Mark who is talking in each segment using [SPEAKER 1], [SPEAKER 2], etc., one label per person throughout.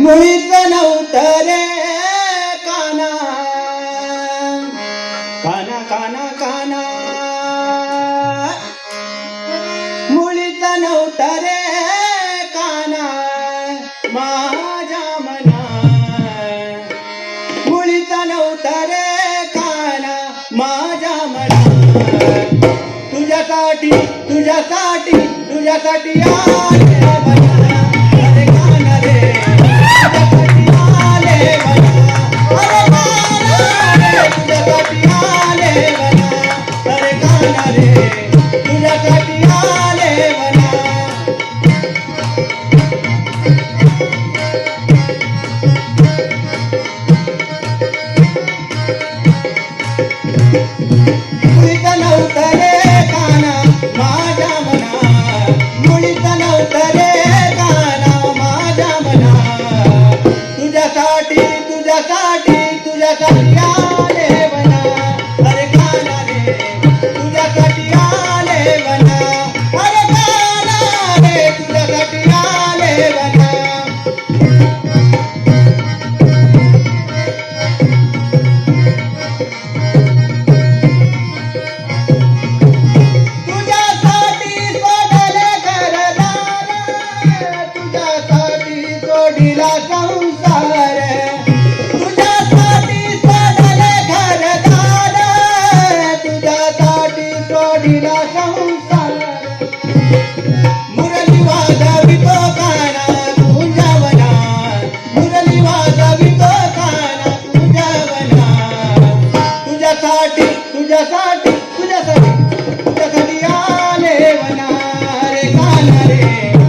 [SPEAKER 1] मुळीच नव्हतं रे काना. काना काना काना. मुळीच नव्हतं रे काना. माझ्या मना मुळीच नव्हतं रे काना माझ्या मना तुझ्यासाठी तुझ्यासाठी तुझ्यासाठी या करे काना माझ्या मना तुझ्यासाठी तुझ्यासाठी तुझ्यासाठी दिला संसार. मुरली वाजा वितो काना तुझ्या वना मुरली तुझ्यासाठी तुझ्यासाठी तुझ्यासाठी आले वना रे काना रे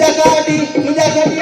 [SPEAKER 1] तुझ्यासाठी तुझ्यासाठी